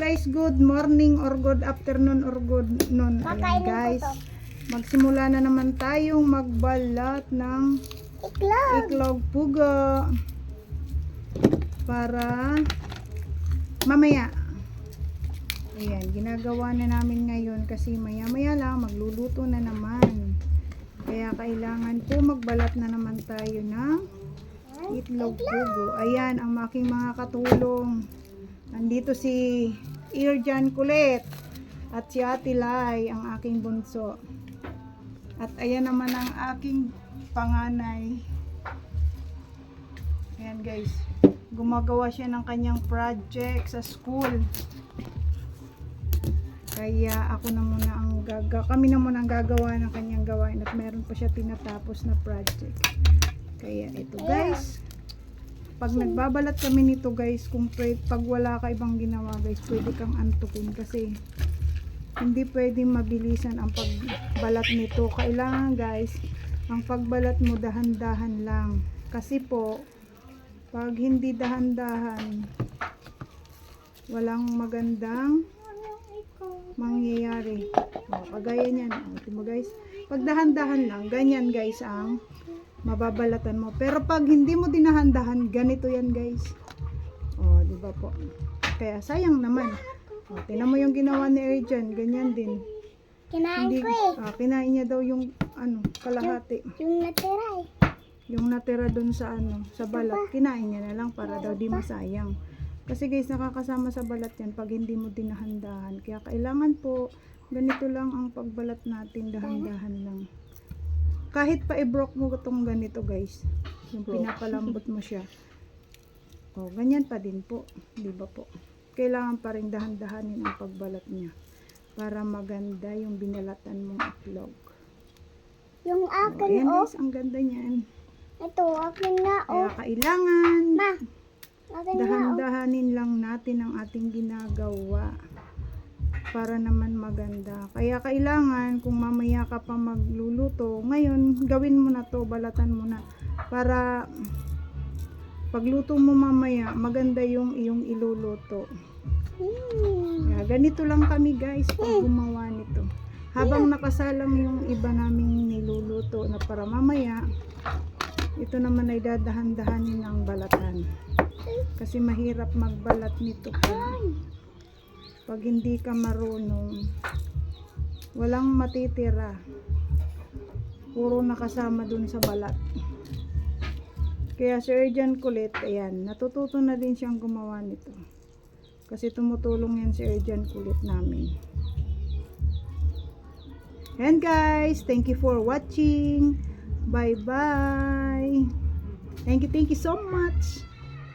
guys, good morning or good afternoon or good noon. Ayan guys, magsimula na naman tayong magbalat ng Iklog. iklog pugo para mamaya. Ayan, ginagawa na namin ngayon kasi maya maya lang magluluto na naman. Kaya kailangan po magbalat na naman tayo ng itlog pugo. Ayan ang aking mga katulong. Nandito si Irjan Kulit at si Ate Lai, ang aking bunso. At ayan naman ang aking panganay. Ayan guys, gumagawa siya ng kanyang project sa school. Kaya ako na muna ang gaga kami na muna ang gagawa ng kanyang gawain at meron pa siya tinatapos na project. Kaya ito guys, pag nagbabalat kami nito guys, kung pwede, pag wala ka ibang ginawa guys, pwede kang antukin kasi hindi pwedeng mabilisan ang pagbalat nito. Kailangan guys, ang pagbalat mo dahan-dahan lang. Kasi po, pag hindi dahan-dahan, walang magandang mangyayari. O, kagaya niyan. O, mo guys, pag dahan-dahan lang, ganyan guys ang mababalatan mo. Pero pag hindi mo dinahan-dahan, ganito yan guys. O, di ba po? Kaya sayang naman. O, tingnan mo yung ginawa ni Erjan, ganyan din. Kinain Hindi, ko eh. ah, kinain niya daw yung ano, kalahati. Yung natira eh. Yung natira dun sa ano, sa balat, kinain niya na lang para daw di masayang. Kasi guys, nakakasama sa balat yan pag hindi mo dinahandahan. Kaya kailangan po, ganito lang ang pagbalat natin, dahan-dahan lang. Kahit pa i-broke mo itong ganito guys, yung pinapalambot mo siya. O, ganyan pa din po, di ba po? Kailangan pa rin dahan-dahanin ang pagbalat niya para maganda yung binalatan mong itlog. Yung O, akin ayan oh. guys, ang ganda niyan. Ito, akin nga Kaya oh. kailangan Ma. Oh. dahan-dahanin lang natin ang ating ginagawa para naman maganda. Kaya kailangan kung mamaya ka pa magluluto, ngayon gawin mo na to, balatan mo na para pagluto mo mamaya maganda yung iyong iluluto. Kaya ganito lang kami guys pag gumawa nito. Habang nakasalang yung iba naming niluluto na para mamaya, ito naman ay dadahan-dahanin ng balatan. Kasi mahirap magbalat nito pag, pag hindi ka marunong. Walang matitira. Puro nakasama dun sa balat. Kaya si Erjan kulit, ayan, natututo na din siyang gumawa nito. Kasi tumutulong yan si Erjan kulit namin. And guys, thank you for watching. Bye bye. Thank you, thank you so much.